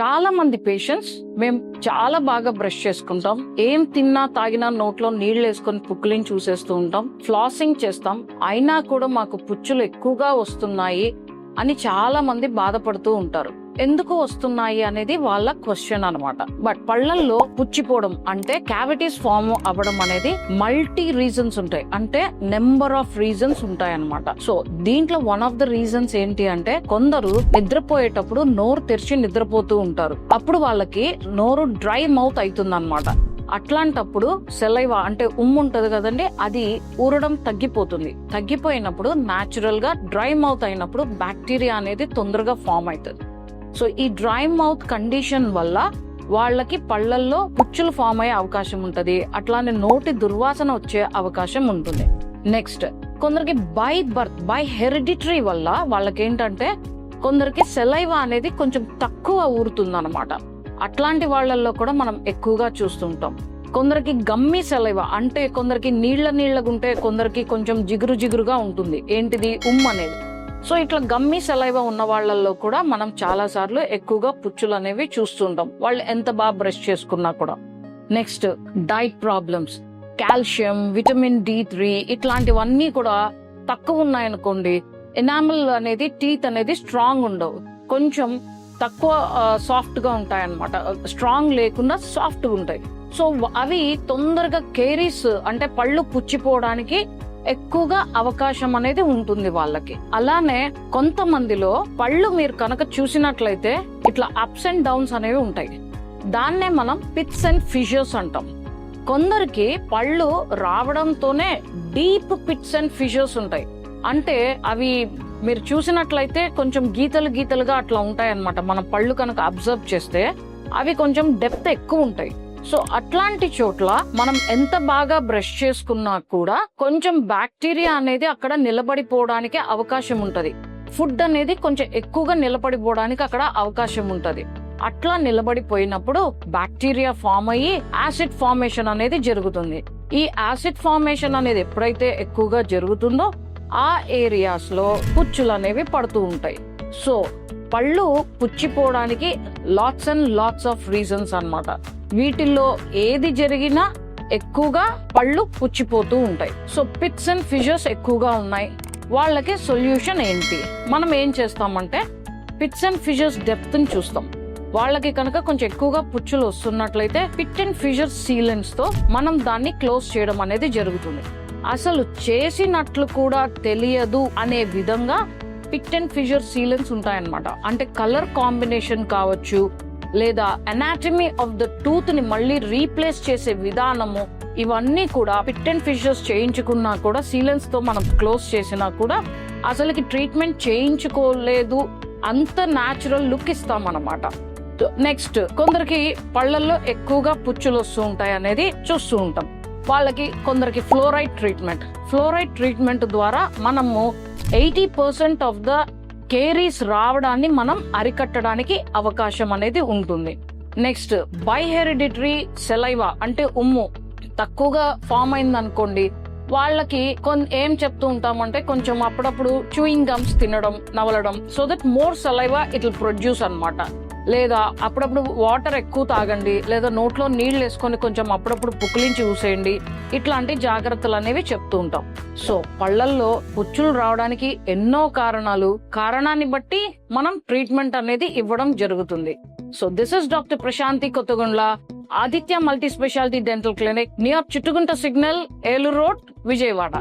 చాలా మంది పేషెంట్స్ మేము చాలా బాగా బ్రష్ చేసుకుంటాం. ఏం తిన్నా తాగినా నోట్లో నీళ్ళు వేసుకొని పుక్కులిని చూసేస్తూ ఉంటాం. ఫ్లాసింగ్ చేస్తాం. అయినా కూడా మాకు పుచ్చులు ఎక్కువగా వస్తున్నాయి అని చాలా మంది బాధపడుతూ ఉంటారు. ఎందుకు వస్తున్నాయి అనేది వాళ్ళ క్వశ్చన్ అనమాట బట్ పళ్ళల్లో పుచ్చిపోవడం అంటే క్యావిటీస్ ఫామ్ అవ్వడం అనేది మల్టీ రీజన్స్ ఉంటాయి. అంటే నెంబర్ ఆఫ్ రీజన్స్ ఉంటాయి అన్నమాట సో దీంట్లో వన్ ఆఫ్ ద రీజన్స్ ఏంటి అంటే కొందరు నిద్రపోయేటప్పుడు నోరు తెరిచి నిద్రపోతూ ఉంటారు. అప్పుడు వాళ్ళకి నోరు డ్రై మౌత్ అవుతుంది అనమాట అట్లాంటప్పుడు సెలైవా అంటే ఉమ్ము ఉంటది కదండి అది ఊరడం తగ్గిపోతుంది. తగ్గిపోయినప్పుడు న్యాచురల్గా డ్రై మౌత్ అయినప్పుడు బ్యాక్టీరియా అనేది తొందరగా ఫామ్ అవుతుంది. సో ఈ డ్రై మౌత్ కండిషన్ వల్ల వాళ్ళకి పళ్ళల్లో పుచ్చులు ఫామ్ అయ్యే అవకాశం ఉంటుంది. అట్లానే నోటి దుర్వాసన వచ్చే అవకాశం ఉంటుంది. నెక్స్ట్ కొందరికి బై బర్త్ బై హెరిడిటరీ వల్ల వాళ్ళకి ఏంటంటే కొందరికి సెలైవా అనేది కొంచెం తక్కువ ఊరుతుంది అట్లాంటి వాళ్ళల్లో కూడా మనం ఎక్కువగా చూస్తుంటాం. కొందరికి గమ్మి సెలైవా అంటే కొందరికి నీళ్ళ నీళ్ళగుంటే కొందరికి కొంచెం జిగురు జిగురుగా ఉంటుంది. ఏంటిది? ఉమ్ అనేది. సో ఇట్లా గమ్మి సెలైవ ఉన్న వాళ్ళల్లో కూడా మనం చాలా సార్లు ఎక్కువగా పుచ్చులు అనేవి చూస్తుంటాం. వాళ్ళు ఎంత బాగా బ్రష్ చేసుకున్నా కూడా. Next diet problems. Calcium vitamin D three ఇట్లాంటివన్నీ కూడా తక్కువ ఉన్నాయనుకోండి ఎనామల్ అనేది టీత్ అనేది స్ట్రాంగ్ ఉండవు. కొంచెం తక్కువ సాఫ్ట్గా ఉంటాయి అనమాట స్ట్రాంగ్ లేకుండా సాఫ్ట్గా ఉంటాయి. సో అవి తొందరగా కేరీస్ అంటే పళ్ళు పుచ్చిపోవడానికి ఎక్కువగా అవకాశం అనేది ఉంటుంది వాళ్ళకి. అలానే కొంతమందిలో పళ్ళు మీరు కనుక చూసినట్లయితే ఇట్లా అప్స్ అండ్ డౌన్స్ అనేవి ఉంటాయి. దాన్నే మనం పిట్స్ అండ్ ఫిషర్స్ అంటాం. కొందరికి పళ్ళు రావడంతోనే డీప్ పిట్స్ అండ్ ఫిషర్స్ ఉంటాయి. అంటే అవి మీరు చూసినట్లయితే కొంచెం గీతలు గీతలుగా అట్లా ఉంటాయి అన్నమాట మన పళ్ళు కనుక అబ్జర్వ్ చేస్తే అవి కొంచెం డెప్త్ ఎక్కువ ఉంటాయి. సో అట్లాంటి చోట్ల మనం ఎంత బాగా బ్రష్ చేసుకున్నా కూడా కొంచెం బ్యాక్టీరియా అనేది అక్కడ నిలబడిపోవడానికి అవకాశం ఉంటది. ఫుడ్ అనేది కొంచెం ఎక్కువగా నిలబడిపోవడానికి అక్కడ అవకాశం ఉంటది. అట్లా నిలబడిపోయినప్పుడు బ్యాక్టీరియా ఫామ్ అయ్యి యాసిడ్ ఫార్మేషన్ అనేది జరుగుతుంది. ఈ యాసిడ్ ఫార్మేషన్ అనేది ఎప్పుడైతే ఎక్కువగా జరుగుతుందో ఆ ఏరియాస్లో పుచ్చులు అనేవి పడుతూ ఉంటాయి. సో పళ్ళు పుచ్చిపోవడానికి lots and lots of reasons అన్నమాట. వీటిల్లో ఏది జరిగినా ఎక్కువగా పళ్ళు పుచ్చిపోతూ ఉంటాయి. సో పిట్స్ అండ్ ఫిషర్స్ ఎక్కువగా ఉన్నాయి. వాళ్ళకి సొల్యూషన్ ఏంటి? మనం ఏం చేస్తామంటే పిట్స్ అండ్ ఫిషర్స్ డెప్త్ని చూస్తాం. వాళ్ళకి కనుక కొంచెం ఎక్కువగా పుచ్చులు వస్తున్నట్లయితే పిట్ అండ్ ఫిషర్ సీలెన్స్తో మనం దాన్ని క్లోజ్ చేయడం అనేది జరుగుతుంది. అసలు చేసినట్లు కూడా తెలియదు అనే విధంగా పిట్ అండ్ ఫిషర్ సీలెన్స్ ఉంటాయన్నమాట. అంటే కలర్ కాంబినేషన్ కావచ్చు లేదా అనాటమీ ఆఫ్ ద టూత్ని మళ్ళీ రీప్లేస్ చేసే విధానము ఇవన్నీ కూడా పిట్ అండ్ ఫిషర్స్ చేయించుకున్నా కూడా సీలెన్స్తో మనం క్లోజ్ చేసినా కూడా అసలుకి ట్రీట్మెంట్ చేయించుకోలేదు. అంత న్యాచురల్ లుక్ ఇస్తాం అనమాట నెక్స్ట్ కొందరికి పళ్ళల్లో ఎక్కువగా పుచ్చులు వస్తూ ఉంటాయి అనేది చూస్తూ ఉంటాం. వాళ్ళకి కొందరికి ఫ్లోరైడ్ ట్రీట్మెంట్ ఫ్లోరైడ్ ట్రీట్మెంట్ ద్వారా మనము eighty percent of the caries రావడాన్ని మనం అరికట్టడానికి అవకాశం అనేది ఉంటుంది. నెక్స్ట్ బైహెరిడిటరీ సెలైవా అంటే ఉమ్ము. తక్కువగా ఫామ్ అయింది అనుకోండి వాళ్ళకి కొన్ని ఏం చెప్తూ ఉంటామంటే కొంచెం అప్పుడప్పుడు చూయింగ్ గమ్స్ తినడం నవలడం so that more saliva it produce అనమాట లేదా అప్పుడప్పుడు వాటర్ ఎక్కువ తాగండి లేదా నోట్లో నీళ్ళు వేసుకొని కొంచెం అప్పుడప్పుడు పుక్కిలించి చూసేయండి ఇట్లాంటి జాగ్రత్తలు అనేవి చెప్తూ ఉంటాం. సో పళ్ళల్లో పుచ్చులు రావడానికి ఎన్నో కారణాలు కారణాన్ని బట్టి మనం ట్రీట్మెంట్ అనేది ఇవ్వడం జరుగుతుంది. So this is doctor Prashanthi Kothagundla Aditya multi speciality dental clinic near Chuttugunta signal Eluru road Vijayawada.